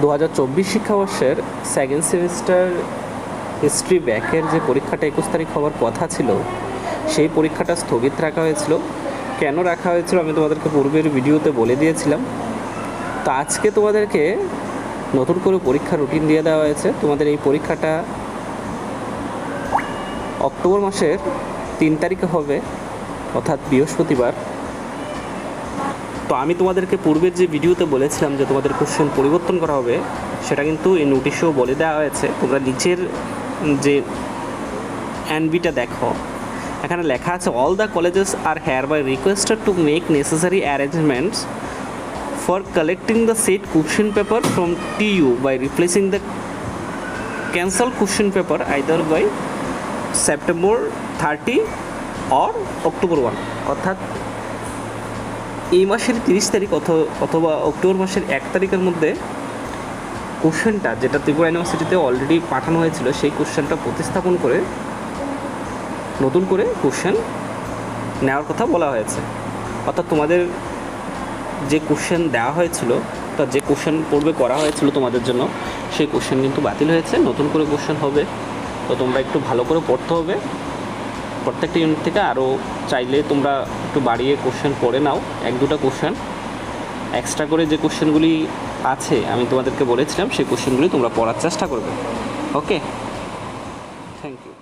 দু হাজার চব্বিশ শিক্ষাবর্ষের সেকেন্ড সেমিস্টার হিস্ট্রি ব্যাকের যে পরীক্ষাটা একুশ তারিখ হওয়ার কথা ছিল, সেই পরীক্ষাটা স্থগিত রাখা হয়েছিল। কেন রাখা হয়েছিল আমি তোমাদেরকে পূর্বের ভিডিওতে বলে দিয়েছিলাম। তো আজকে তোমাদেরকে নতুন করে পরীক্ষা রুটিন দিয়ে দেওয়া হয়েছে। তোমাদের এই পরীক্ষাটা অক্টোবর মাসের তিন তারিখে হবে, অর্থাৎ বৃহস্পতিবার। তো আমি তোমাদেরকে পূর্বের যে ভিডিওতে বলেছিলাম যে তোমাদের কোশ্চেন পরিবর্তন করা হবে, সেটা কিন্তু এই নোটিশেও বলে দেওয়া হয়েছে। তোমরা নিচের যে অ্যানবিটা দেখো, এখানে লেখা আছে all the colleges are hereby requested to make necessary arrangements for collecting the set question paper from T U by replacing the cancel question paper either by September thirty or October one অর্থাৎ এই মাসের তিরিশ তারিখ অথ- অথবা October মাসের এক তারিখের মধ্যে কোশ্চেনটা, যেটা ত্রিপুরা ইউনিভার্সিটিতে অলরেডি পাঠানো হয়েছিল, সেই কোশ্চেনটা প্রতিস্থাপন করে, নতুন করে কোশ্চেন নেওয়ার কথা বলা হয়েছে। অর্থাৎ তোমাদের যে কোশ্চেন দেওয়া হয়েছিল তা যে কোশ্চেন পূর্বে করা হয়েছিল তোমাদের জন্য, সেই কোশ্চেন কিন্তু বাতিল হয়েছে, নতুন করে কোশ্চেন হবে। তো তোমরা একটু ভালো করে পড়তে হবে। প্রত্যেকটা ইউনিট থেকে আরও চাইলে তোমরা একটু বাড়িয়ে কোশ্চেন পড়ে নাও, এক দুটো কোশ্চেন এক্সট্রা করে যে কোশ্চেনগুলি আছে, আমি তোমাদেরকে বলেছিলাম, সেই কোশ্চেনগুলি তোমরা পড়ার চেষ্টা করবে। Okay thank you